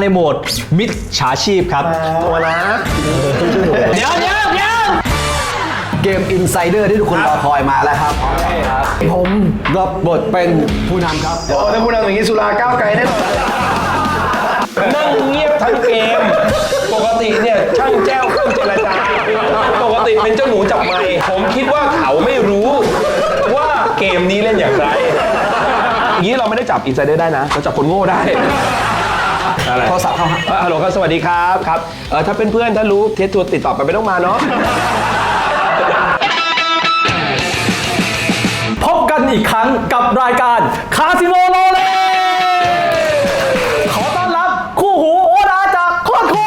ในโหมดมิจฉาชีพครับ ตัวนะเดี๋ยวเดี๋ยวเดี๋ยวเกมอินไซเดอร์ที่ทุกคนรอคอยมาแล้วครับ ผมรับบทเป็นผู้นำครับโอ้ถ้าพูดอย่างนี้สุราก้าวไกลแน่นอนนั่งเงียบทั้งเกม ปกติเนี่ยช่างแจ้วเครื่องเจรจาปกติเป็นเจ้าหนูจับไมค์ผมคิดว่าเขาไม่รู้ว่าเกมนี้เล่นอย่างไรอย่างนี้เราไม่ได้จับอินไซเดอร์ได้นะ เราจับคนโง่ได้ อะไร โทรศัพท์เข้าฮะเอ่อฮัลโหลครับสวัสดีครับครับเออถ้าเป็นเพื่อนถ้ารู้เทสตัวติดต่อไปไม่ต้องมาเนาะ พบกันอีกครั้งกับรายการคาสิโนโนเลขอต้อนรับคู่หูโอดาจากโคตรคู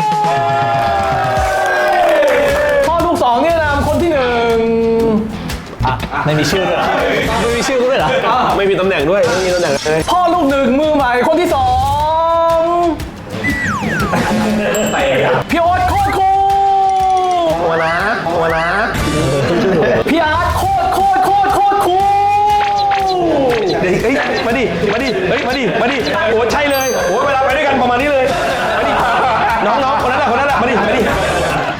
พ่อลูกสองเนี่ยนะคนที่หนึ่งอะไม่มีชื่อด้วยเหรอไม่มีชื่อด้วยเหรออะไม่มีตำแหน่งด้วย ไม่มีตำแหน่งเลยพ่อลูกหนึ่งมือใหม่คนที่สอง พี่โอ๊ตโคตรคูตัวนะตัวนะพี่อาร์ตโคตรโคตรโคตรโคตรคูเฮ้ยเฮ้ยมาดิมาดิเฮ้ยมาดิมาดิโอ้ใช่เลยโอ้เวลาไปด้วยกันประมาณนี้เลยมาดิน้องๆคนนั้นแหละคนนั้นแหละมาดิมาดิ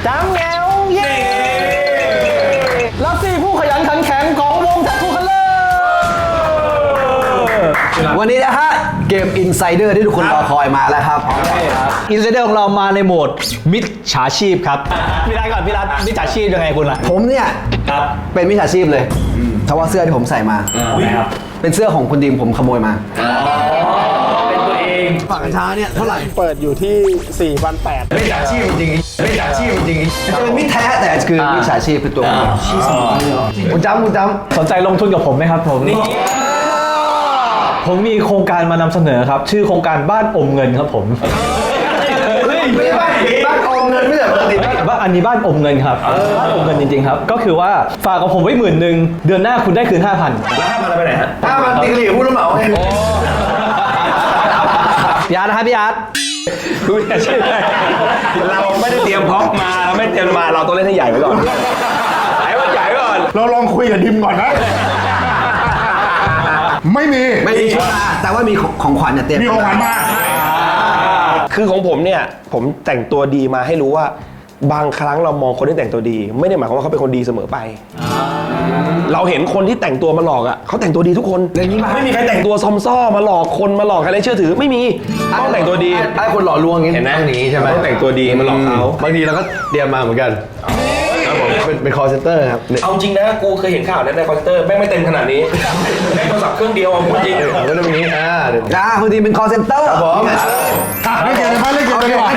จังแงวเย้รับสี่ผู้ขยันขันแข็งของวงแท็กทูคัลเลอร์วันนี้นะฮะ มอินไซเดอร์ที่ทุกคนรอคอยมาแล้วครับอินไซเดอร์ของเรามาในโหมดมิจฉาชีพครับพี่รัฐก่อนพี่รัฐมิจฉาชีพยังไงคุณล่ะผมเนี่ยครับเป็นมิจฉาชีพเลยเพราะว่าเสื้อที่ผมใส่มาเป็นเสื้อของคุณดิมผมขโมยมา เป็นตัวเองปากกระชาเนี่ยเท่าไหร่เปิดอยู่ที่ 4,800 ไม่จ่าชีพจริงไม่จ่าชีพจริงจะเป็นมิตรแท้แต่คือมิจฉาชีพคือตัวผมคุณจำคุณจำสนใจลงทุนกับผมไหมครับผม ผมมีโครงการมานำเสนอครับ ชื่อโครงการบ้านอมเงินครับผมไม่ใช่บ้านบ้านออมเงินไม่ใช่ปกติบ้านอันนี้บ้านอมเงินครับบ้านอมเงินจริงๆครับ ก็คือว่าฝากกับผมไว้หมื่นหนึ่งเดือนหน้าคุณได้คืน5,000แล้วห้ามอะไรไปไหนฮะถ้ามันติกลีผู้รับเหมาไงพี่อาร์ตนะครับพี่อาร์ตดูอย่าเชื่อเลยเราไม่ได้เตรียมพร็อพมาเราไม่เตรียมมาเราต้องเล่นให้ใหญ่ไว้ก่อนให้มันใหญ่ไว้ก่อน เราลองคุยกับดิมก่อนนะ ไม่มี ไม่มีแต่ว่ามีของขวัญเนี่ยเตรียมมีของขวัญมาคือของผมเนี่ย ผมแต่งตัวดีมาให้รู้ว่า บางครั้งเรามองคนที่แต่งตัวดี ไม่ได้หมายความว่าเขาเป็นคนดีเสมอไป เราเห็นคนที่แต่งตัวมาหลอกอะเขาแต่งตัวดีทุกคนไม่มีใครแต่งตัวซอมซ่อมาหลอกคนมาหลอกใครเลยเชื่อถือไม่มีต้องแต่งตัวดีไอ้คนหล่อลวงอย่างเห็นไหมต้องหนีใช่ไหมต้องแต่งตัวดีมาหลอกเขาบางทีเราก็เตรียมมาเหมือนกัน เป็นเป็น call center ครับเอาจริงนะกูเคยเห็นข่าวนั้นในคอนเตอร์แม่งไม่เต็มขนาดนี้แม่งโทรศัพท์เครื่องเดียวอะพูดจริงก็ตรงนี้อ่าอ่าบางทีเป็น call center ครับผม เล่นเกมเลยไหมเล่นเกมเลยดีกว่า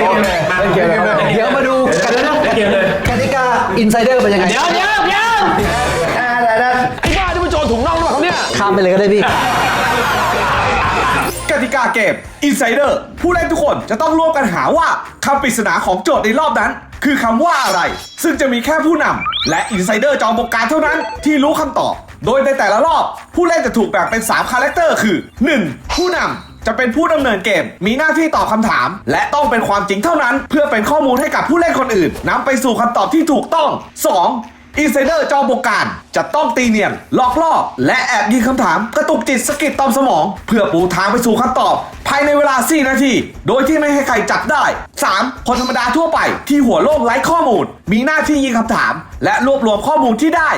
เล่นเกมเลย เดี๋ยวมาดูกันนะกติกา insider เป็นยังไงเดี๋ยวเดี๋ยวเดี๋ยวไอ้บ้าที่มันโจรถุงน่องหรือเปล่าเขาเนี่ย ข้ามไปเลยก็ได้พี่ กติกาเกม Insider ผู้เล่นทุกคนจะต้องร่วมกันหาว่าคำปริศนาของโจทย์ในรอบนั้น คือคำว่าอะไร ซึ่งจะมีแค่ผู้นำและอินไซเดอร์จอมบงการเท่านั้นที่รู้คำตอบ โดยในแต่ละรอบ ผู้เล่นจะถูกแบ่งเป็น 3 คาแรคเตอร์คือ 1. ผู้นำจะเป็นผู้ดำเนินเกม มีหน้าที่ตอบคำถาม และต้องเป็นความจริงเท่านั้น เพื่อเป็นข้อมูลให้กับผู้เล่นคนอื่นนำไปสู่คำตอบที่ถูกต้อง 2. อินไซเดอร์จอมบงการ จะต้องตีเนียนหลอกล่อและแอบยิงคำถามกระตุกจิตสะกิดตอมสมอง เพื่อปูทางไปสู่คำตอบ ภายในเวลา 4 นาที โดยที่ไม่ให้ใครจับได้ 3. คนธรรมดาทั่วไปที่หัวโล่งไร้ข้อมูล มีหน้าที่ยิงคำถาม และรวบรวมข้อมูลที่ได้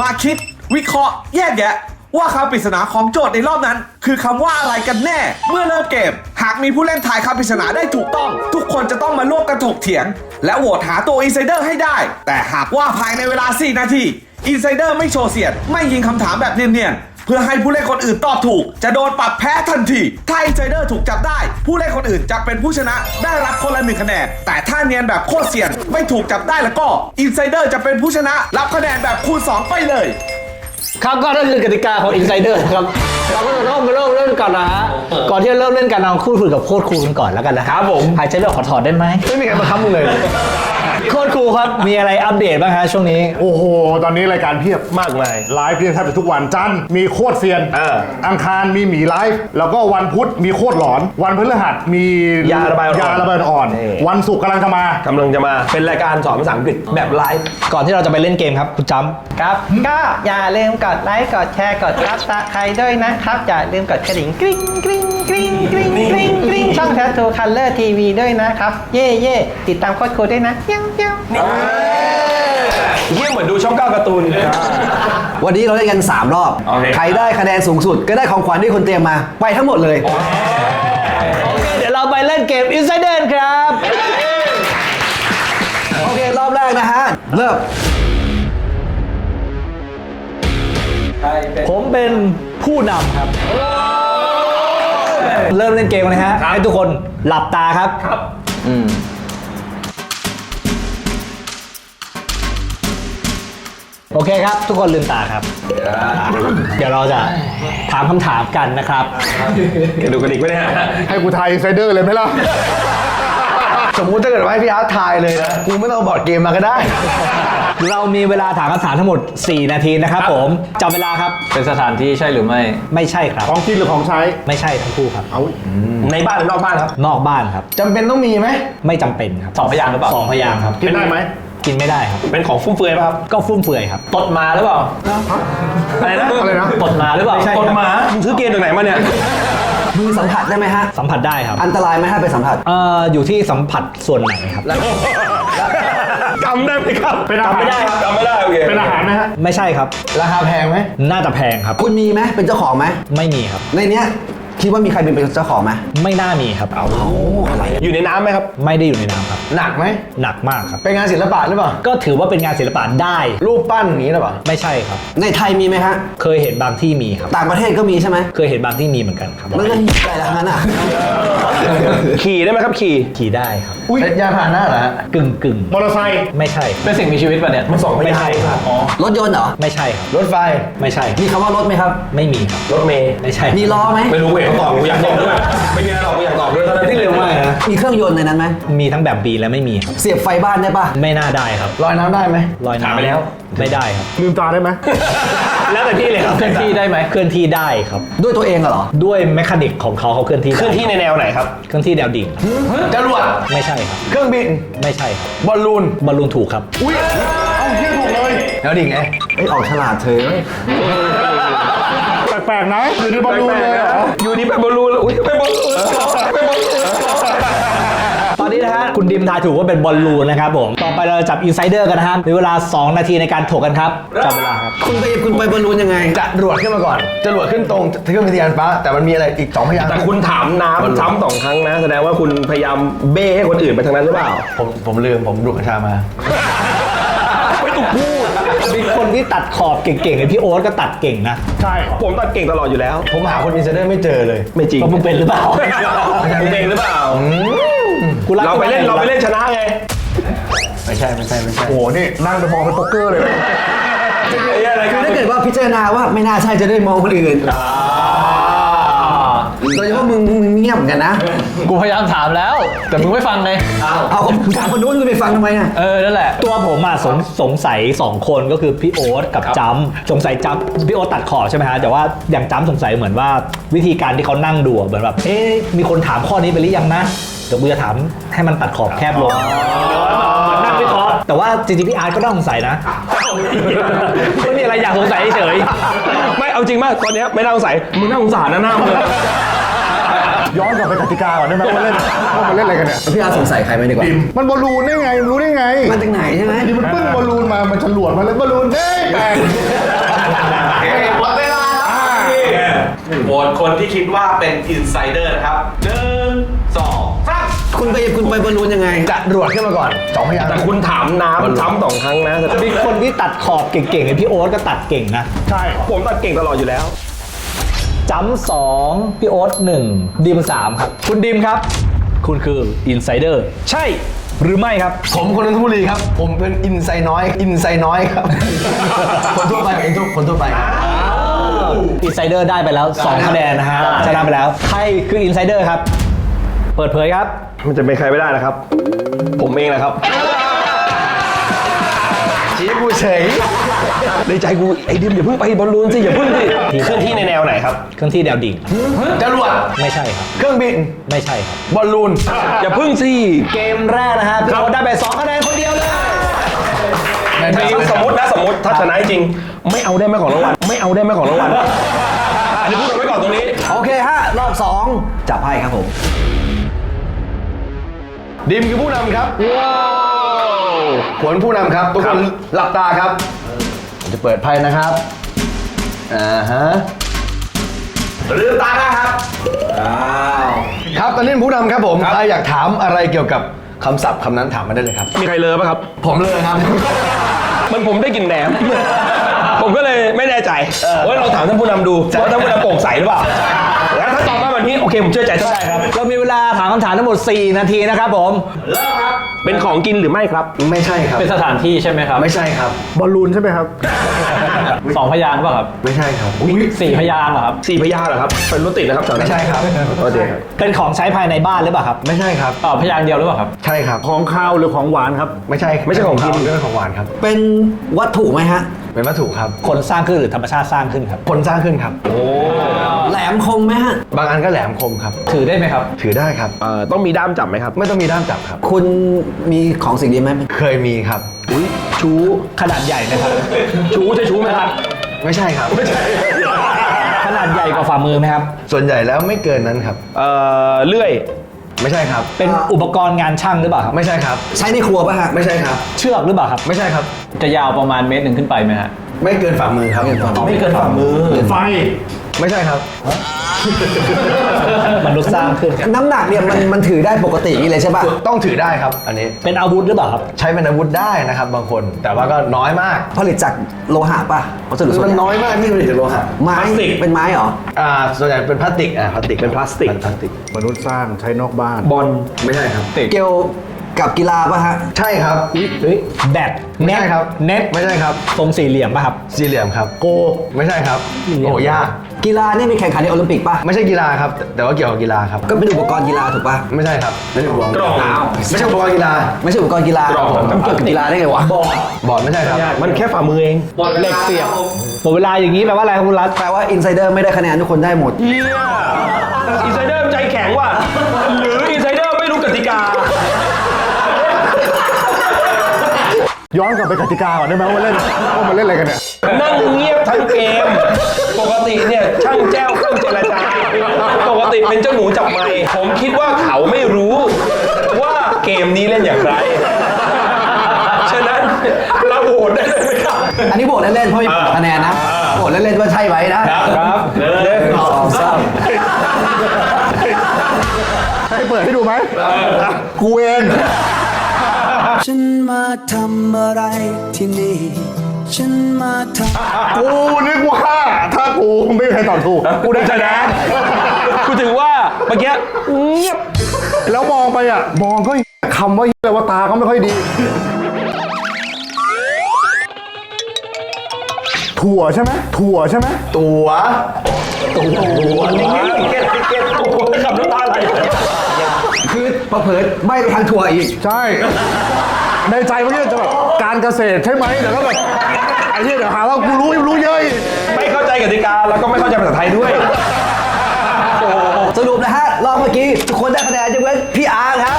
มาคิด วิเคราะห์แยกแยะ ว่าคำปริศนาของโจทย์ในรอบนั้น คือคำว่าอะไรกันแน่ เมื่อเริ่มเกม หากมีผู้เล่นทายคำปริศนาได้ถูกต้อง ทุกคนจะต้องมาร่วมกันถกเถียง และโหวตหาตัวอินไซเดอร์ให้ได้ แต่หากว่าภายในเวลา 4 นาทีอินไซเดอร์ไม่โชว์เสียด ไม่ยิงคำถามแบบเนียนๆเพื่อให้ผู้เล่นคนอื่นตอบถูก จะโดนปรับแพ้ทันที ถ้าอินไซเดอร์ถูกจับได้ ผู้เล่นคนอื่นจะเป็นผู้ชนะได้รับคนละหนึ่งคะแนน แต่ถ้าเนียนแบบโคตรเสียนไม่ถูกจับได้แล้วก็อินไซเดอร์จะเป็นผู้ชนะ รับคะแนนแบบคูณสองไปเลย ครับก็นั่นคือกติกาของ Insider นะครับเราก็จะเริ่มเริ่มเริ่มก่อนนะฮะก่อนที่จะเริ่มเล่นกันเราคุยคุยกับโค้ชครูกันก่อนแล้วกันนะครับผมหายใจไม่ออกขอถอดได้ไหมไม่มีใครมาค้ำมึงเลย โค้ชครูครับ มีอะไรอัปเดตบ้างฮะช่วงนี้ โอ้โห ตอนนี้รายการเพียบมากมายไลฟ์เพียงแทบจะทุกวันจันทร์มีโคตรเซียนเอออังคารมีหมีไลฟ์แล้วก็วันพุธมีโคตรหลอน วันพฤหัสมียาระบายอ่อนยาระบายอ่อน นี่ วันศุกร์กำลังจะมา กำลังจะมาเป็นรายการสอนภาษาอังกฤษแบบไลฟ์ ก่อนที่เราจะไปเล่นเกมครับคุณจำครับ ก็อย่าลืมกดไลค์ กดแชร์ กดซับสไครต์ด้วยนะครับ อย่าลืมกดกระดิ่งกริ๊งกริ๊งกริ๊งกริ๊ง กริ๊งกริ๊งช่องแททูคัลเลอร์ทีวีด้วยนะครับ เย่เย่ติดตามโค้ดครูด้วยนะเย้าเย้าเยี่ยมเหมือนดูช่องเก้าการ์ตูน วันนี้เราเล่นกัน 3 รอบ โอเค ใครได้คะแนนสูงสุดก็ได้ของขวัญที่คุณเตรียมมา ไปทั้งหมดเลย โอเค เดี๋ยวเราไปเล่นเกม Insider ครับ โอเค รอบแรกนะฮะ เริ่ม ผมเป็นผู้นำครับ เริ่มเล่นเกมกันเลยฮะ ให้ทุกคนหลับตาครับ ครับโอเคครับ ทุกคนลืมตาครับ เดี๋ยวเราจะถามคำถามกันนะครับ กระดูกกระดิกไม่ได้ให้กูทายอินไซเดอร์เลยไหมล่ะ สมมุติถ้าเกิดว่าให้พี่อาร์ตทายเลยนะกูไม่ต้องเอาบอร์ดเกมมาก็ได้ เรามีเวลาถามคำถามทั้งหมด 4 นาทีนะครับผม จับเวลาครับ เป็นสถานที่ใช่หรือไม่ ไม่ใช่ครับ ของกินหรือของใช้ ไม่ใช่ทั้งคู่ครับ เอาในบ้านหรือนอกบ้านครับ นอกบ้านครับ จำเป็นต้องมีไหมไม่จำเป็นครับสองพยางค์หรือเปล่า สองพยางค์ครับ กินได้ไหม กินไม่ได้ครับ เป็นของฟุ่มเฟือยป่ะครับก็ฟุ่มเฟือยครับ ตดมาหรือเปล่าอะไรนะอะไรนะ ตดมาหรือเปล่ากดหมามึงซื้อเกมจากไหนมาเนี่ย มือสัมผัสได้ไหมฮะ สัมผัสได้ครับ อันตรายไหมถ้าไปสัมผัส เอ่ออยู่ที่สัมผัสส่วนไหนครับ จำได้ไหมครับเป็นอาหารจำไม่ได้ครับจำไม่ได้โอเคเป็นอาหารไหมฮะไม่ใช่ครับ ราคาแพงไหมน่าจะแพงครับ คุณมีไหมเป็นเจ้าของไหมไม่มีครับ ในเนี้ย คิดว่ามีใครเป็นเจ้าของไหมไม่น่ามีครับโอ้อะไรอยู่ในน้ำไหมครับ ไม่ได้อยู่ในน้ำครับ หนักไหมหนักมากครับ เป็นงานศิลปะหรือเปล่าก็ถือว่าเป็นงานศิลปะได้ รูปปั้นอย่างนี้หรือเปล่าไม่ใช่ครับ ในไทยมีไหมฮะ เคยเห็นบางที่มีครับ ต่างประเทศก็มีใช่ไหมเคยเห็นบางที่มีเหมือนกันครับแล้วก็มีอะไรทั้งนั้นอะ ขี่ได้ไหมครับขี่ขี่ได้ครับเป็นยานพาหนะเหรอฮะกึ่งกึ่งมอเตอร์ไซค์ไม่ใช่เป็นสิ่งมีชีวิตป่ะเนี่ยมันสองพไม่ยางใช่ค์ครับรถยนต์เหรอไม่ใช่ครับรถไฟไม่ใช่มีคำว่ารถไหมครับ ไม่มีครับรถเมย์ไม่ใช่มีล้อไหมไม่รู้เว้ยเขาตอบกูอยากตอบด้วยไม่มีอะไรหรอกกูอยากตอบด้วยเท่านั้นนี่เร็วมากนะมีเครื่องยนต์ในนั้นไหมมีทั้งแบบบีและไม่มีครับเสียบไฟบ้านได้ปะไม่น่าได้ครับลอยน้ำได้ไหมลอยถามน้ำไปแล้ว ไม่ได้ครับ ลืมตาได้ไหม แล้วแต่พี่เลยครับเคลื่อนที่ได้ไหมเคลื่อนที่ได้ครับ ด้วยตัวเองเหรอด้วยแมคานิกของเขาเขาเคลื่อนที่เคลื่อนที่ได้ในแนวไหนครับ เคลื่อนที่แนวดิ่งจรวดไม่ใช่ครับ เครื่องบินไม่ใช่ครับบอลลูนบอลลูนถูกครับ อุ้ยเอาเที่ยถูกเลยแล้วดิ่งไงไอ้ยออกฉลาดเธอเว้ยแปลกๆนะอยู่ในบอลลูนเลยเหรอ อยู่ดีไปบอลลูนแล้วอุ้ยไปบอลลูนไปบอลลูนตอนนี้นะฮะคุณดิมทายถูกว่าเป็นบอลลูนนะครับผม ต่อไปเราจะจับอินไซเดอร์กันนะครับมีเวลา 2 นาทีในการถกกันครับจับเวลาครับ คุณไปคุณไปบอลลูนยังไง จะรวดขึ้นมาก่อน จะรวดขึ้นตรงเครื่องบินยานฟ้า แต่มันมีอะไรอีกสองพยางค์แต่คุณถามน้ำซ้ำสองครั้งนะ แสดงว่าคุณพยายามเบ้ให้คนอื่นไปทางนั้นหรือเปล่า ผมผมลืมผมดูดกัญชามา ไม่ต้องพูด มีคน ที่ตัดขอบเก่งๆเลยพี่โอ๊ตก็ตัดเก่งนะ ใช่ผมตัดเก่งตลอดอยู่แล้ว ผมหาคนอินไซเดอร์ไม่เจอเลยไม่จริงก็มึงเป็นหรือเปล่าคุณเองหรือเปล่า กูรักเราไปเล่นเราไปเล่นชนะไงไม่ใช่ไม่ใช่ไม่ใช่โอ้โหนี่นั่งไปมองเป็นโป๊กเกอร์เลยนะไอ้อะไรคือถ้าเกิดว่าพิจารณาว่าไม่น่าใช่จะได้มองคนอื่น โดยเฉพาะมึงมึงเงียบเหมือนกันนะ กูพยายามถามแล้ว แต่มึงไม่ฟังเลยเอาคุณถามคนนู้นคุณไปฟังทำไมอะ เออ นั่นแหละ ตัวผมอะสงสงสัย 2 คนก็คือพี่โอ๊ตกับจัมป์สงสัยจัมป์พี่โอ๊ตตัดขอบใช่ไหมฮะแต่ว่าอย่างจัมป์สงสัยเหมือนว่าวิธีการที่เขานั่งดูอะเหมือนแบบ เอ๊ะมีคนถามข้อนี้ไปหรือยังนะเดี๋ยวกูจะถามให้มันตัดขอบแคบลงเหมือนนั่งวิเคราะห์แต่ว่าจริงๆพี่อาร์ตก็ต้องสงสัยนะ ไม่มีอะไรอยากสงสัยเฉย ไม่เอาจริงมากตอนเนี้ยไม่น่าสงสัยมึงน่าสงสารนะหน้ามึง ย้อนกลับไปกติกาก่อนได้ไหมว่าเล่นว่ามันเล่นอะไรกันเนี่ยพี่อาร์ตสงสัยใครไหมดีกว่าดิมมันบอลลูนได้ไงมันรู้ได้ไงมาจากไหนใช่ไหมดิมมันปึ้งบอลลูนมามันฉลวดมาแล้วบอลลูนเด้ยแปลกหมดเวลาครับโหวตคนที่คิดว่าเป็นอินไซเดอร์นะครับหนึ่งสองสามคุณไปคุณไปบอลลูนยังไงจะรวดขึ้นมาก่อนสองพยางค์แต่คุณถามน้ำซ้ำสองครั้งนะๆมีคนที่ตัดขอบเก่งๆเลยพี่โอ๊ตก็ตัดเก่งนะใช่ผมตัดเก่งตลอดอยู่แล้ว จัมป์สองพี่โอ๊ตหนึ่งดิมสามครับ คุณดิมครับ คุณคืออินไซเดอร์ใช่หรือไม่ครับ ผมคนนนทบุรีครับ ผมเป็นอินไซน้อย อินไซน้อยครับ คนทั่วไปคนทั่วคนทั่วไปอินไซเดอร์ได้ไปแล้ว 2 คะแนนนะฮะชนะไปแล้ว ใครคืออินไซเดอร์ครับ เปิดเผยครับ มันจะเป็นใครไม่ได้นะครับ ผมเองนะครับ ชี้กูเฉย ในใจกูไอ้ดิมอย่าเพิ่งไปบอลลูนสิอย่าเพิ่งสิเคลื่อนที่ในแนวไหนครับ เครื่องที่แนวดิ่งจะรวดไม่ใช่ครับ เครื่องบิน ไม่ใช่ครับ บอลลูน อย่าเพิ่งสิ เกมแรกนะฮะพี่โอ๊ตได้ไป2คะแนนคนเดียวเลยสมมตินะสมมติถ้าชนะจริง ไม่เอาได้ไหมของรางวัลไม่เอาได้ไหมของรางวัลอันนี้พูดเอาไว้ก่อนตรงนี้ โอเคฮะรอบ2จับให้ครับผม ดิมคือผู้นำครับว้าวผลผู้นำครับทุกคนหลับตาครับ ผมจะเปิดไพ่นะครับ อ่าฮะ ลืมตาได้ครับครับตอนนี้ผู้นำครับผม ใครอยากถามอะไรเกี่ยวกับคำศัพท์คำนั้นถามมาได้เลยครับ มีใครเลอป่ะครับ ผมเลยครับ มันผมได้กลินแหนม ผมก็เลยไม่แน่ใจว่าเราถามท่านผู้นำดูว่าท่านผู้นำโปร่งใสหรือเปล่าแล้วถ้าตอบมาแบบนี้โอเคผมเชื่อใจท่านได้ครับ เรามีเวลาถามคำถามทั้งหมด 4 นาทีนะครับผม เป็นของกินหรือไม่ครับ ไม่ใช่ครับ เป็นสถานที่ใช่ไหมครับไม่ใช่ครับ บอลลูนใช่ไหมครับ สองพยางค์ป่ะครับไม่ใช่ครับสี่พยางค์เหรอครับ สี่พยาเหรอครับ เป็นรถติดนะครับแถวนั้นไม่ใช่ครับ โอเคครับเป็นของใช้ภายในบ้านหรือเปล่าครับไม่ใช่ครับ ตอบพยางค์เดียวหรือเปล่าครับ ใช่ครับ ของคาวหรือของหวานครับ ไม่ใช่ไม่ใช่ของกินไม่ใช่ของหวานครับ เป็นวัตถุไหมฮะ เป็นวัตถุครับ คนสร้างขึ้นหรือธรรมชาติสร้างขึ้นครับ คนสร้างขึ้นครับ แหลมคมไหมฮะ บางอันก็แหลมคมครับ ถือได้ไหมครับ ถือได้ครับ เอ่อต้องมีด้ามจับไหมครับ ไม่ต้องมีด้ามจับครับ คุณมีของสิ่งนี้ไหมเคยมีครับชูขนาดใหญ่นะครับ ชูใช่ชูไหมครับ ไม่ใช่ครับขนาดใหญ่กว่าฝ่ามือไหมครับ ส่วนใหญ่แล้วไม่เกินนั้นครับ เอ่อเลื่อย ไม่ใช่ครับ เป็นอุปกรณ์งานช่างหรือเปล่าครับไม่ใช่ครับ ใช้ในครัวป่ะฮะไม่ใช่ครับ เชือกหรือเปล่าครับ ไม่ใช่ครับ จะยาวประมาณเมตรหนึ่งขึ้นไปไหมฮะ ไม่เกินฝ่ามือครับไม่เกินฝ่ามือ ไฟ ไม่ใช่ครับ มนุษย์สร้างขึ้น น้ำหนักเนี่ยมันมันถือได้ปกติอย่างนี้เลยใช่ป่ะ ต้องถือได้ครับ อันนี้เป็นอาวุธหรือเปล่าครับ ใช้เป็นอาวุธได้นะครับบางคน แต่ว่าก็น้อยมาก ผลิตจากโลหะป่ะวัสดุส่วนมันใหญ่น้อยมากที่ผลิตจากโลหะไม้พลาสติก เป็นไม้เหรอ อ่าส่วนใหญ่เป็นพลาสติกอ่าพลาสติกเป็นพลาสติกเป็นพลาสติกมนุษย์สร้างใช้นอกบ้าน บอลไม่ใช่ครับเกี่ยวกับกีฬาป่ะฮะ ใช่ครับเฮ้ยแบตไม่ใช่ครับเน็ตไม่ใช่ครับ ทรงสี่เหลี่ยมป่ะครับสี่เหลี่ยมครับ โกไม่ใช่ครับโอ้ยาก กีฬาเนี่ยมีแข่งขันในโอลิมปิกป่ะ ไม่ใช่กีฬาครับ แต่ว่าเกี่ยวกับกีฬาครับ ก็เป็นอุปกรณ์กีฬาถูกป่ะ ไม่ใช่ครับ ไม่ใช่อุปกรณ์กรองไม่ใช่อุปกรณ์กีฬา ไม่ใช่อุปกรณ์กีฬากรองมันเกี่ยวกับกีฬาได้ไงวะ บอร์ดไม่ใช่ครับ มันแค่ฝ่ามือเองเหล็กเสียบหมดเวลาอย่างนี้แปลว่าอะไรครับคุณรัฐแปลว่าอินไซเดอร์ไม่ได้คะแนนทุกคนได้หมดเฮียอินไซเดอร์ใจแข็งว่ะหรือ ย้อนกลับไปกติกาก่อนได้ไหมว่าเล่นว่ามันเล่นอะไรกันเนี่ย นั่งเงียบทั้งเกม ปกติเนี่ยช่างแจ้วเครื่องเจรจา ปกติเป็นเจ้าหนูจับไมค์ผมคิดว่าเขาไม่รู้ ว่าเกมนี้เล่นอย่างไร ฉะนั้นเราโหวตได้เลยไหมครับ อันนี้โหวตเล่นๆเพราะมีคะแนนนะโหวตเล่นๆว่าใช่ไหมนะครับเล่นสองสามให้เปิดให้ดูไหมกูเอง ฉันมาทำอะไรที่นี่ ฉันมาทำกูนึกว่า ถ้ากูไม่มีใครตอบถูกกูได้คะแนนกูถือว่าเมื่อกี้เงียบแล้วมองไปอะ มองก็คำว่าอะไรว่าตาก็ไม่ค่อยดี ถั่วใช่ไหมถั่วใช่ไหมตัวเก็ตเก็ตโอ้โหขับน้ำตาไหล คือประเผิดไม่ไปทางทัวร์อีก ใช่ ในใจเมื่อกี้จะแบบการเกษตรใช่ไหมแต่ก็แบบไอ้ที่เดี๋ยวหาว่ากูรู้รู้เยอะอีก ไม่เข้าใจกติกาแล้วก็ไม่เข้าใจภาษาไทยด้วยสรุปนะฮะ รอบเมื่อกี้ทุกคนได้คะแนนยกเว้นพี่อาร์ครับ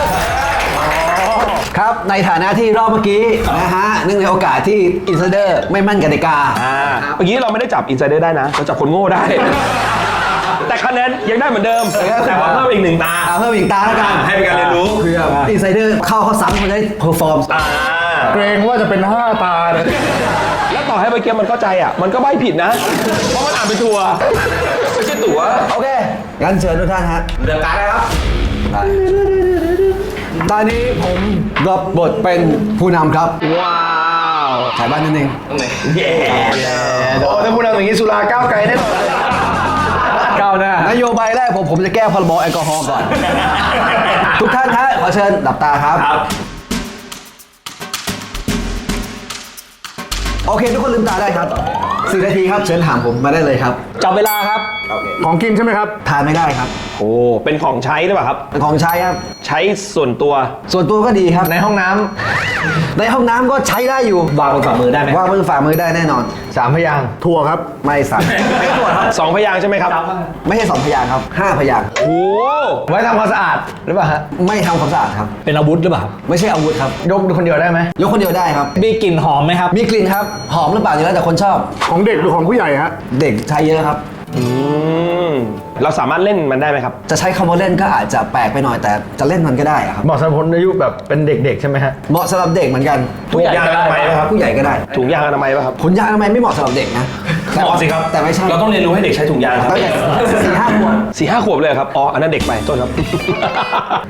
ครับ ในฐานะที่รอบเมื่อกี้นะฮะเนื่องในโอกาสที่อินไซเดอร์ไม่มั่นกติกา อ่าเมื่อกี้เราไม่ได้จับอินไซเดอร์ได้นะเราจับคนโง่ได้ แต่คะแนนยังได้เหมือนเดิม แต่ว่าเพิ่มอีกหนึ่งตาอ่าเพิ่มอีกตาแล้วกันให้เป็นการเรียนรู้เพื่ออินไซเดอร์เข้าเขาซ้ำคนได้เพอร์ฟอร์มอ่าเกรงว่าจะเป็นห้าตาเลยแล้วต่อให้เมื่อกี้มันเข้าใจอะ มันก็ใบผิดนะ เพราะมันอ่านเป็นตัวไม่ใช่ตั๋วโอเค งั้นเชิญทุกท่านฮะเดือดการเลยครับได้ตอนนี้ผมรับบทเป็นผู้นำครับ ว้าวขายบ้านนั่นเองเย้โอ้ถ้าพูดอย่างนี้สุราก้าวไกลแน่นอน ก้าวหน้า นโยบายแรกผมผมจะแก้พรบแอลกอฮอล์ก่อน ทุกท่านฮะขอเชิญดับตาครับ โอเค ทุกคนลืมตาได้ครับสี่นาทีครับเชิญถามผมมาได้เลยครับ จับเวลาครับ ของกินใช่ไหมครับ ทานไม่ได้ครับ โอ้ เป็นของใช้หรือเปล่าครับเป็นของใช้ครับ ใช้ส่วนตัว ส่วนตัวก็ดีครับ ในห้องน้ำ ในห้องน้ำก็ใช้ได้อยู่วางบนฝ่ามือได้ไหม วางบนฝ่ามือได้แน่นอน สามพยางค์ถั่วครับ ไม่สั่นไม่ตรวจครับ สองพยางค์ใช่ไหมครับ ไม่ใช่สองพยางค์ครับห้าพยางค์โอ้ไว้ทำความสะอาดหรือเปล่าฮะ ไม่ทำความสะอาดครับ เป็นอาวุธหรือเปล่าครับไม่ใช่อาวุธครับ ยกคนเดียวได้ไหม ยกคนเดียวได้ครับ มีกลิ่นหอมไหมครับ มีกลิ่นครับ หอมหรือเปล่านี่แล้วแต่คนชอบ ของเด็กหรือของผู้ใหญ่ฮะ เด็กใช้เยอะครับ อืมเราสามารถเล่นมันได้ไหมครับ จะใช้คำว่าเล่นก็อาจจะแปลกไปหน่อยแต่จะเล่นมันก็ได้อะครับ เหมาะสำหรับคนอายุแบบเป็นเด็กๆ ใช่ไหมฮะ เหมาะสำหรับเด็กเหมือนกันถุงยางอนามัยไหมครับ ผู้ใหญ่ก็ได้ถุงยางอนามัยป่ะครับถุงยางอนามัยไม่เหมาะสำหรับเด็กนะแต่เหมาะสิครับแต่ไม่ใช่เราต้องเรียนรู้ให้เด็กใช้ถุงยางครับตั้งแต่สี่ห้าขวบสี่ห้าขวบเลยเหรอครับอ๋ออันนั้นเด็กไปโทษครับ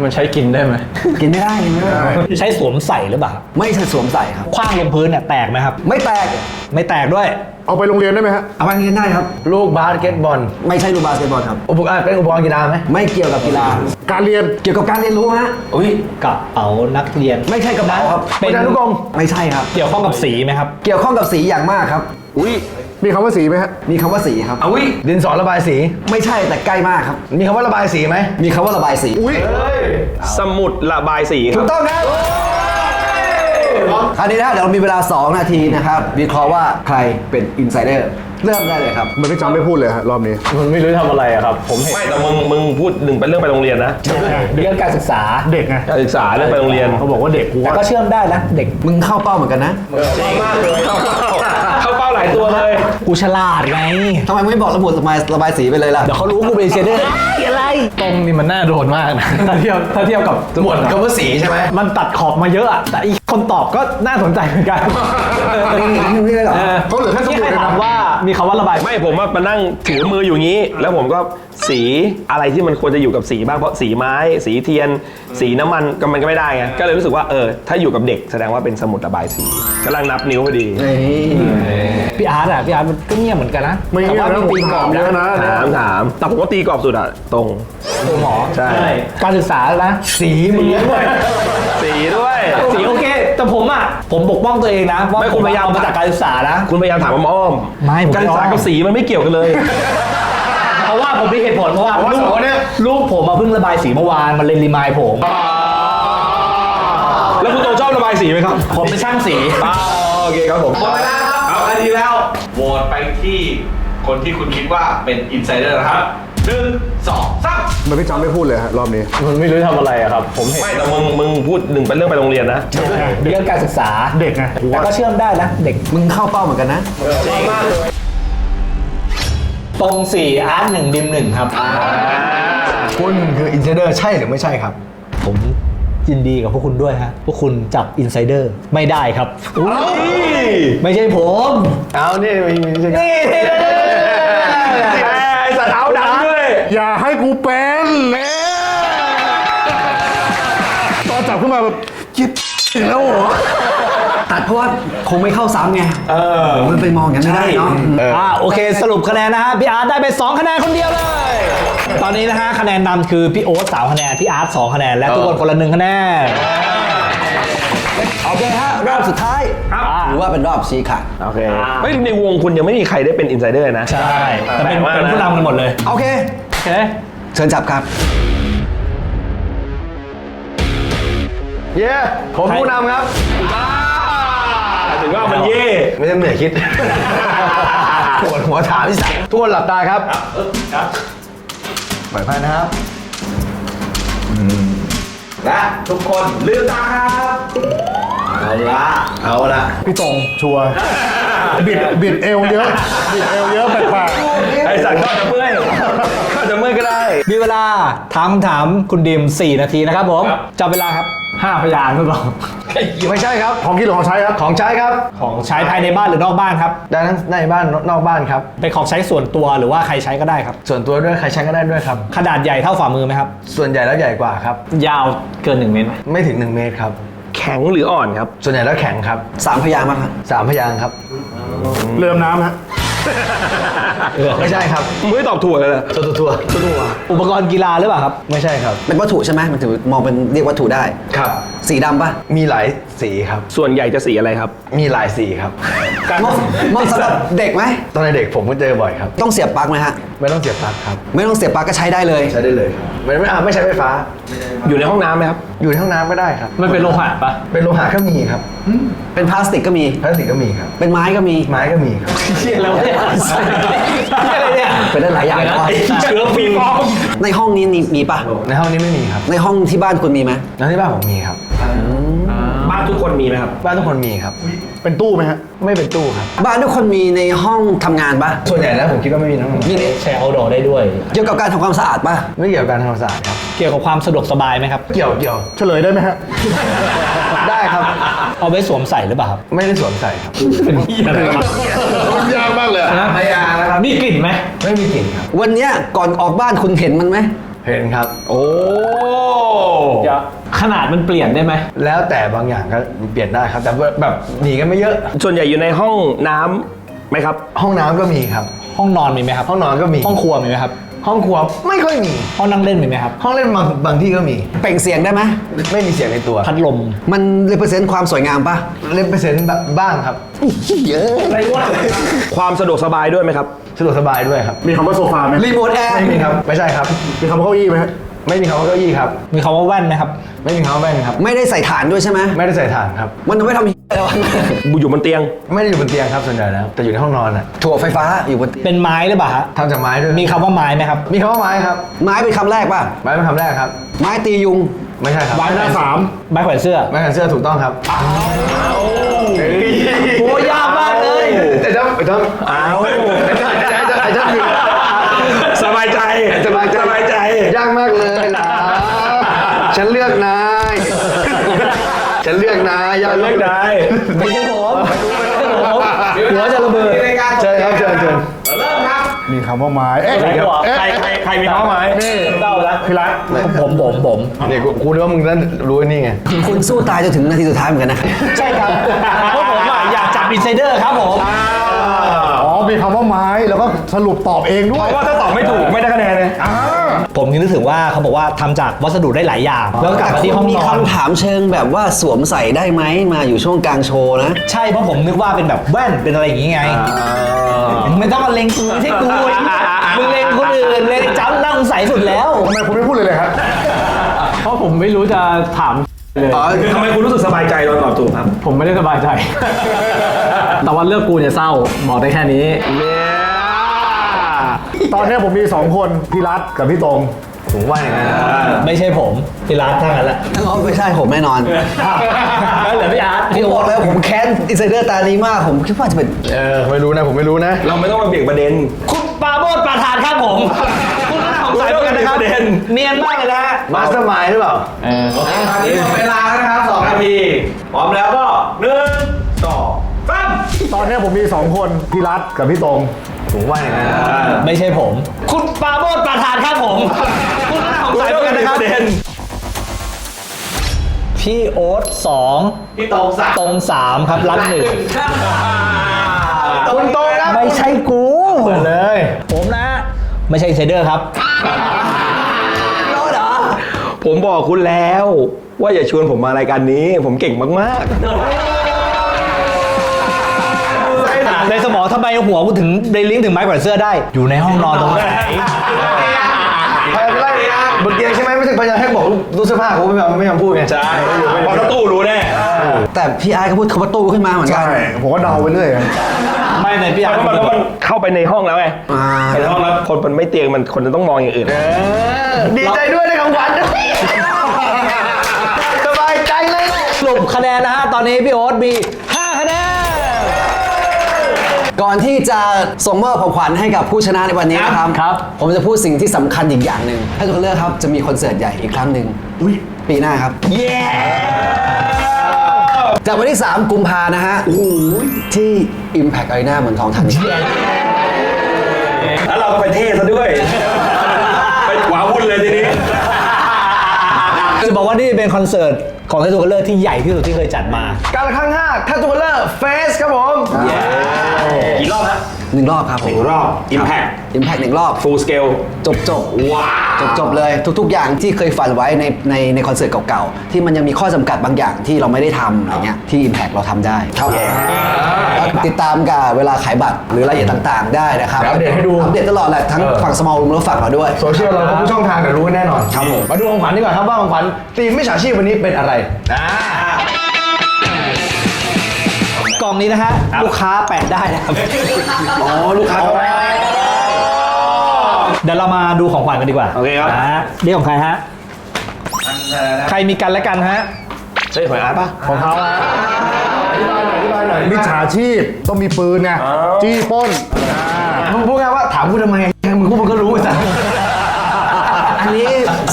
มันใช้กินได้ไหม กินไม่ได้กินไม่ได้ใช้สวมใส่หรือเปล่า ไม่ใช่สวมใส่ครับ คว้างลงพื้นเนี่ยแตกไหมครับ ไม่แตกไม่แตกด้วย เอาไปโรงเรียนได้ไหมฮะ เอาไปเรียนได้ครับ ลูกบาสเกตบอล ไม่ใช่ลูกบาสเกตบอลครับ อุปกรณ์เป็นอุปกรณ์กีฬาไหมไม่เกี่ยวกับกีฬา การเรียนเกี่ยวกับการเรียนรู้ฮะ อุ้ยกระเป๋านักเรียน ไม่ใช่กระเป๋าครับเป็น อาจารย์นุกรมไม่ใช่ครับ เกี่ยวข้องกับสีไหมครับ เกี่ยวข้องกับสีอย่างมากครับ อุ้ยมีคำว่าสีไหมฮะ มีคำว่าสีครับเอาอุ้ยดินสอระบายสี ไม่ใช่แต่ใกล้มากครับ มีคำว่าระบายสีไหมมีคำว่าระบายสี อุ้ยสมุดระบายสีคถูรับ กต้องครับ คราวนี้นะเดี๋ยวเรามีเวลา 2 นาทีนะครับวิเคราะห์ว่าใครเป็นอินไซเดอร์เริ่มได้เลยครับ มันไม่จำไม่พูดเลยฮะรอบนี้ มันไม่รู้ทำอะไรอะครับ ผมเห็นไม่แต่มึงมึงพูดหนึ่งเป็นเรื่องไปโรงเรียนนะเรื่องการศึกษาเด็กไงการศึกษาเรื่องไปโรงเรียนเขาบอกว่าเด็กกูแต่ว่าก็เชื่อมได้นะเด็กมึงเข้าเป้าเหมือนกันนะเข้าเป้าหลายตัวเลยกูฉลาดไงทำไมไม่บอกระบุระบายระบายสีไปเลยล่ะเดี๋ยวเขารู้กูเป็นอินไซเดอร์ อะไรตรงนี่มันน่าโดนมากนะถ้าเทียบถ้าเทียบกับหมดคำว่าสีใช่ไหมมันตัดขอบมาเยอะอะแต่อีกคนตอบก็น่าสนใจเหมือนกันนี่เลยเหรอเขาเหลือแค่สที่มุดใครเลยถามนะว่ามีคำว่าระบายไม่ผมว่ามานั่งถือมืออยู่งี้ แล้วผมก็สีอะไรที่มันควรจะอยู่กับสีบ้างเพราะสีไม้ สีเทียน สีน้ำมันก็มันก็ไม่ได้ไงก็เลยรู้สึกว่าเออถ้าอยู่กับเด็กแสดงว่าเป็นสมุดระบายสีกำลังนับนิ้วพอดีพี่อาร์ตอะพี่อาร์ตมันก็เงียบเหมือนกันนะไม่เงี้ยแต่นะว่าผมมีตีกรถาอมบเยนะอะนะถามถามแต่ผมว่าตีกรอบสุดอะตรงตัวหมอใช่ การศึกษานะ สีมึงด้วยสีด้วย สีโอเค แต่ผมอะ ผมปกป้องตัวเองนะ ว่าไม่ผคุมณพพยายามเอามาจากการศึกษานะ คุณพยายามถามอ้อมไม่ผมไม่การศึกษาอ้อม กับสีมันไม่เกี่ยวกันเลย เพราะว่าผมมีเหตุผลเพราะว่าเพราะว่าลูสกองคนเนี่ย ลูกผมมาเพิ่งระบายสีเมื่อวาน มันเลยรีมายผม แล้วคุณโตชอบระบายสีไหมครับผมเป็นช่างสี อ่าโอเคครับผมหมดเวลาครับเอานาทีแล้ว โหวตไปที่คนที่คุณคิดว่าเป็นอินไซเดอร์นะครับ หนึ่งสองสามมันไม่จำไม่พูดเลยฮะรอบนี้ มันไม่รู้ทำอะไรอะครับ ผมเห็นไม่แต่มึงมึงพูดหนึ่งเป็นเรื่องไปโรงเรียนนะเรื่องการศึกษาเด็กไงกูแต่ว่าก็เชื่อมได้นะเด็กมึงเข้าเป้าเหมือนกันนะตรงสี่อาร์ตหนึ่งดิมหนึ่งครับคุณคืออินไซเดอร์ใช่หรือไม่ใช่ครับ ผมยินดีกับพวกคุณด้วยฮะ พวกคุณจับอินไซเดอร์ไม่ได้ครับไม่ใช่ผม เอานี่มีมีใช่ไหมนี่ไอสัตว์เอาดังด้วย อย่าให้กูเป็นเนี่ยตอนจับขึ้นมาแบบยิบอีกแล้วเหรอตัดเพราะว่าคงไม่เข้าซ้ำไงเออมันไปมองอย่างนั้นไม่ได้เนาะอ่าโอเค สรุปคะแนนนะฮะพี่อาร์ตได้ไป 2 คะแนนคนเดียวเลย ตอนนี้นะฮะคะแนนนำคือพี่โอ๊ตสามคะแนนพี่อาร์ตสองคะแนนและทุกคนคนละหนึ่งคะแนนโอเคฮะรอบสุดท้ายครับถือว่าเป็นรอบชี้ขาดโอเคไม่ในวงคุณยังไม่มีใครได้เป็นอินไซเดอร์นะ ใช่ แต่เป็นแปลว่าเป็นผู้นำกันหมดเลย โอเคโอ เค เชิญจับครับ เย้ผมผู้นำครับถึงว่ามันเย่ ไม่ต้องเหนื่อยคิด ปวดหัวถามที่สัตว์ทุกคนหลับตาครับปล่อยไพ่นะครับและทุกคนลืมตาครับ เอาละเอาละพี่ตรงชัวร์ บิดบิดเอวเยอะบิดเอวเยอะแปลกไอสัตว์ก็จะเมื่อยก็จะเมื่อยก็ได้ มีเวลาถามคำถามคุณดิม 4 นาทีนะครับผมจับเวลาครับห้าพยางค์หรือเปล่าไม่ใช่ครับ ๆของกินหรือของใช้ครับ ของใช้ครับ ของใช้ภายในบ้านหรือนอกบ้านครับ ได้ทั้งในบ้านนอกบ้านครับ เป็นของใช้ส่วนตัวหรือว่าใครใช้ก็ได้ครับ ส่วนตัวด้วยใครใช้ก็ได้ด้วยครับ ขนาดใหญ่เท่าฝ่ามือไหมครับ ส่ส่วนใหญ่แล้วใหญ่กว่าครับ ยาวเกินหนึ่งเมตรไหมไม่ถึง 1 เมตรครับ แข็งหรืออ่อนครับ ส่วนใหญ่แล้วแข็งครับสามพยางค์มากครับสามพยางค์ครับ เริ่มน้ำฮะไม่ใช่ครับมึงไม่ตอบถูกเลยเหรอตัวตัวตัวตัวตัวอุปกรณ์กีฬาหรือเปล่าครับ ไม่ใช่ครับ เป็นวัตถุใช่ไหมมันถือมองเป็นเรียกวัตถุได้ ครับ สีดำปะมีหลายสีครับ ส่วนใหญ่จะสีอะไรครับ มีหลายสีครับเหมาะเหมาะสำหรับเด็กไหม ตอนเด็กผมก็เจอบ่อยครับ ต้องเสียบปลั๊กไหมฮะ ไม่ต้องเสียบปลั๊กครับ ไม่ต้องเสียบปลั๊กก็ใช้ได้เลย ใช้ได้เลยครับ ไม่ไม่อ่าไม่ใช้ไฟฟ้า อยู่ในห้องน้ำไหมครับ อยู่ในห้องน้ำก็ได้ครับ มันเป็นโลหะปะเป็นโลหะก็มีครับเป็นพลาสติกก็มี พลาสติกก็มีครับ เป็นไม้ก็มี ไม้ก็มีครับแล้วเนี่ยอะไรเนี่ยเป็นได้หลายอย่างเนอะเชื้อฟีฟอมในห้องนี้มีมีปะในห้องนี้ไม่มีครับ ในห้องที่บ้านคุณมีไหมแล้วที่บ้านผมมีครับบ้านทุ กคนมีไหมครับ บ้านทุกคนมีครับ เป็นตู้ไหมฮะ ไม่เป็นตู้ครับ บ้านทุกคนมีในห้องทำงานปะส่วนใหญ่แล้วผมคิดว่าไม่มีน้องมีในแชร์เอาดอได้ด้วย เกี่ยวกับการทำความสะอาดปะไม่เกี่ยวกับการทำความสะอาดครับ เกี่ยวกับความสะดวกสบายไหมครับ เกี่ยวเกี่ยวเฉลยได้ไหมฮะ ได้ครับ เอาไว้สวมใส่หรือเปล่าครับไม่ได้สวมใส่ครับ เป็นที่อะไรครับมันยากมากเลยอะพยานะครับ มีกลิ่นไหมไม่มีกลิ่นครับ วันเนี้ยก่อนออกบ้านคุณเห็นมันไหม เห็นครับ โอ้ เดี๋ยว ขนาดมันเปลี่ยนได้ไหม แล้วแต่บางอย่างก็เปลี่ยนได้ครับ แต่ว่าแบบหนีกันไม่เยอะ ส่วนใหญ่อยู่ในห้องน้ำไหมครับ ห้องน้ำก็มีครับ ห้องนอนมีไหมครับ ห้องนอนก็มี ห้องครัวมีไหมครับ ห้องครัวไม่ค่อยมี ห้องนั่งเล่นมีไหมครับ ห้องเล่นบางบางที่ก็มี เปล่งเสียงได้ไหมไม่มีเสียงในตัวพัดลม มันเรเปอร์เซนต์ความสวยงามปะเล่นเปอร์เซ็นต์บ้างครับ เยอะความสะดวกสบายด้วยไหมครับ สะดวกสบายด้วยครับ มีคำว่าโซฟาไหมรีโมทแอร์ไม่มีครับ ไม่ใช่ครับ มีคำว่าเก้าอี้ไหมฮะ ไม่มีคำว่าเก้าอี้ครับ มีคำว่าแว่นไหมครับ ไม่มีคำว่าแว่นครับ ไม่ได้ใส่ฐานด้วยใช่ไหมไม่ได้ใส่ถ่านครับ มันไม่ทำอะไรวะอยู่บนเตียง ไม่ได้อยู่บนเตียงครับส่วนใหญ่แล้วแต่อยู่ในห้องนอนอะถั่วไฟฟ้าอยู่บนเป็นไม้หรือเปล่าฮะทำจากไม้ด้วยมีคำว่าไม้ไหมครับมีคำว่าไม้ครับ ไม้เป็นคำแรกป่ะ ไม้เป็นคำแรกครับ ไม้ตียุง ไม่ใช่ครับไม้หน้าสามไม้แขวนเสื้อไม้แขวนเสื้อถูกต้องครับโอ้ยากมากเลยแต่จ้าแต่จ้าอ้าว แต่จ้าแต่จ้าแต่จ้าคือ สบายใจ สบายใจ สบายใจ ยากมากเลยนะ ฉันเลือกนาย ฉันเลือกนายยากเลิกได้ไม่ใช่ผมไม่ใช่ผมหัวจะระเบิดเชิญครับเชิญเชิญเริ่มครับมีคำว่าไม้เอ๊ะใครครับเอ๊ะใครใครใครมีข้อไม้นี่เต้าแล้วพี่รัฐผมผมผมเนี่ยกูกูนึกว่ามึงนั้นรู้ไอ้นี่ไงคุณสู้ตายจนถึงนาทีสุดท้ายเหมือนกันนะใช่ครับเพราะผมอะอยากจับอินไซเดอร์ครับผมอ๋อมีคำว่าไม้แล้วก็สรุปตอบเองด้เพวยราะว่าถ้าตอบไม่ถูกไม่ได้คะแนนเลยอ่า ผมนึกถึงว่าเขาบอกว่าทำจากวัสดุได้หลายอย่าง แล้วกลับมาที่ห้องมีนอน คำถามเชิงแบบว่าสวมใส่ได้ไหมมาอยู่ช่วงกลางโชว์นะ ใช่เพราะผมนึกว่าเป็นแบบแว่นเป็นอะไรอย่างงี้ไงไม่ต้องมาเล็งกูไม่ใช่กูมึงเล็งคนอื่นเล็งจ้ำนั่งใส่สุดแล้ว ทำไมคุณไม่พูดเลยเลยครับ เพราะผมไม่รู้จะถามเลยทำไมคุณรู้สึกสบายใจตอนตอบถูกครับ ผมไม่ได้สบายใจ แต่วันเลือกกูเนี่ยเศร้าบอกได้แค่นี้ ตอนนี้ผมมีสองคนพี่รัฐกับพี่ตรงผมว่าอย่างนั้นไม่ใช่ผมพี่ร้านทั้งนั้นแหละทั้งออฟไม่ใช่ผมแน่นอนแล้วเหลือพี่อาร์ตพี่บอกแล้วผมแค้นอินไซเดอร์ตานี้มาก ผมคิดว่าจะเป็นเออไม่รู้นะผมไม่รู้นะ เราไม่ต้องมาเบี่ยงประเด็น คุณปราโมดประธานครับผมคุณน่าสงสัยเหมือนกันนะครับประเด็นเนียนมากเลยนะฮะมาสเตอร์มายหรือเปล่าตอนนี้หมดเวลาแล้วนะครับสองนาทีพร้อมแล้วก็หนึ่งสองสามตอนนี้ผมมีสองคนพี่รัฐกับพี่ตรง ผมว่าอย่างนั้นไม่ใช่ผม คุณปราโมดประธานครับผมคุณน่าสงสัยเหมือนกันนะครับประเด็นพี่โอ๊ตสองพี่ตรงสามตรงสามครับรับหนึ่งคุณตรงครับไม่ใช่กูเลย ผมนะ ไม่ใช่อินไซเดอร์ครับผมบอกคุณแล้ว ว่าอย่าชวนผมมารายการนี้ ผมเก่งมากใทำไมหัวกูถึงเดลิงก์ถึงไม้แขวนเสื้อได้ อยู่ในห้องนอนตรงไหนพยายามไล่บนเตียงใช่ไหมไม่ใช่พยายามให้บอกรู้เสื้อผ้ากูไม่ยอมไม่ยอมพูดไงๆใช่พอตู้รู้แน่แต่พี่อาร์ตก็พูดคำว่าตู้ขึ้นมาเหมือนกัน ใช่ผมก็เดาไปเรื่อยอะไม่ในพี่อาร์ตเพราะมันเพราะมันเข้าไปในห้องแล้วไงอ่าในห้องแล้วคนมันไม่เตียงมันคนจะต้องมองอย่างอื่นดีใจด้วยในของขวัญสบายใจเลยสรุปคะแนนนะฮะตอนนี้พี่โอ๊ตมี5คะแนน ก่อนที่จะส่งมอบของขวัญให้กับผู้ชนะในวันนี้นะครับ ครับ ผมจะพูดสิ่งที่สำคัญอีกอย่างหนึ่งให้ทุกคนเลือกครับ จะมีคอนเสิร์ตใหญ่อีกครั้งหนึ่งปีหน้าครับ เย้ จากวันที่ 3 กุมภานะฮะที่ Impact Arena เมืองทองธานีแล้วเราก็ไปเท่ซะด้วย ไปหวาวุ่นเลยทีนี้ จะบอกว่านี่เป็นคอนเสิร์ต ของไททูคัลเลอร์ที่ใหญ่ที่สุดที่เคยจัดมา การละครั้งห้าทัตูเลอร์เฟสครับผมกี่รอบฮะหนึ่งรอบครับผมรอบ Impact Impact หนึ่งรอบ full scale จบจบว้าจบจบเลย ทุก ๆ อย่างที่เคยฝันไว้ในในในคอนเสิร์ตเก่าๆ ที่มันยังมีข้อจำกัดบางอย่างที่เราไม่ได้ทำอะไรเงี้ยที่ Impact เราทำได้ครับติดตามกับเวลาขายบัตรหรือรายละเอียดต่างๆ ได้นะครับอัปเดตให้ดู อัปเดตตลอดแหละทั้งฝั่ง small room และฝั่งเราด้วย โซเชียลเราก็ผู้ช่องทางเดี๋ยวรู้แน่นอนครับผม มาดูของขวัญดีกว่าครับว่าของขวัญทีมมิจฉาชีพวันนี้เป็นอะไรนะกล่องนี้นะฮะลูกค้าแปะได้นะครับ อ๋อลูกค้าเขาเดี๋ยวเรามาดูของขวัญกันดีกว่าโอเคครับ นะฮะนี่ของใครฮะ ใครมีกันและกันฮะ ใช่หอยอาร์ตปะของเขาอะนมิจฉาชีพต้องมีปืนไงจี้ปล้นอ่ามึงพูดง่ายว่าถามกูทำไมมึงพูดมึงก็รู้สักอันนี้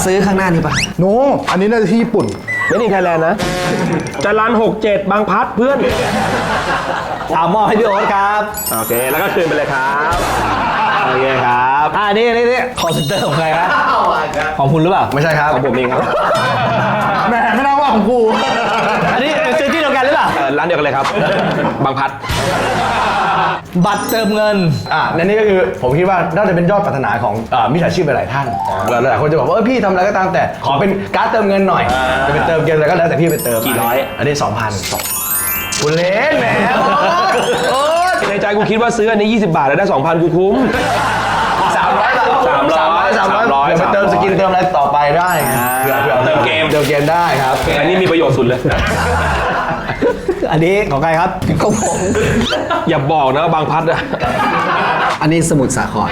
ซื้อข้างหน้านี้ปะโนอันนี้น่าจะที่ญี่ปุ่น ไม่นี่ไทยแลนด์นะจรัน67บางพัดเพื่อน เอามอบให้พี่โอ๊ตครับ โอเค แล้วก็คืนไปเลยครับ โอเคครับอ่านี่นี่นี่คอเซ็นเตอร์ของใครครับของคุณหรือเปล่า ไม่ใช่ครับ ของผมเองครับ แหมไม่น่าว่าของกู อันนี้เป็นซื้อที่เดียวกันหรือเปล่า เอ่อร้านเดียวกันเลยครับ บางพัด บัตรเติมเงิน อะและนี่ก็คือผมคิดว่าน่าจะเป็นยอดปรารถนาของอ่ามิจฉาชีพหลายๆท่านหลายๆคนจะบอกว่าเออพี่ทำอะไรก็ตามแต่ขอเป็นการ์ดเติมเงินหน่อย จะเป็นเติมเกมอะไรก็แล้วแต่พี่ไปเติมกี่ร้อย อันนี้2,000คุณเล่นแหมโอ๊ยในใจกูคิดว่าซื้ออันนี้ 20 บาทแล้วได้ 2,000 กูคุ้ม สามร้อยสามร้อยสามร้อยสามร้อยเดี๋ยวไปเติมสกินเติมอะไรต่อไปได้ไงเผื่อเผื่อเติมเกม เติมเกมได้ครับ อันนี้มีประโยชน์สุดเลย อันนี้ของใครครับของผมอย่าบอกนะว่าบางพัดอะอันนี้สมุดสาคร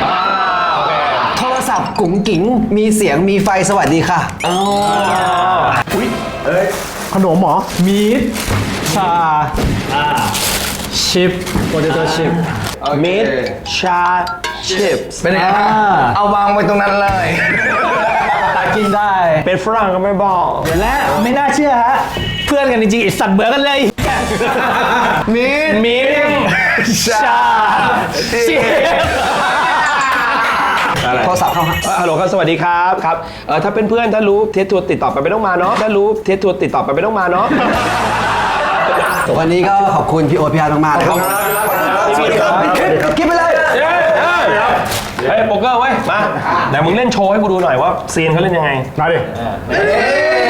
โทรศัพท์กุ๋งกิ๋งมีเสียงมีไฟสวัสดีค่ะขนมเหรอมีดชาชิปโปเตโต้ชิปมิดชาชิปเป็นไงฮะอ่าเอาวางไว้ตรงนั้นเลยกินได้ เป็นฝรั่งก็ไม่บอก และไม่น่าเชื่อฮะ เพื่อนกันจริงๆไอสัตว์เหมือนกันเลย มีดมิดชาชิปอะไรโทรศัพท์เข้าฮะเอ่อฮัลโหลครับสวัสดีครับครับเออถ้าเป็นเพื่อนถ้ารู้เทสทัวร์ติดต่อไปไม่ต้องมาเนาะถ้ารู้เทสทัวร์ติดต่อไปไม่ต้องมาเนาะวันนี้ก็ขอบคุณพี่โอ๊ตพี่อาร์ตมากๆนะครับสวัสดีครับปิดคลิปปิดคลิปไปเลยเฮ้ยเฮ้ยโป๊กเกอร์เว้ยมาไหนมึงเล่นโชว์ให้กูดูหน่อยว่าซีนเขาเล่นยังไงมาดิเอ๊ะ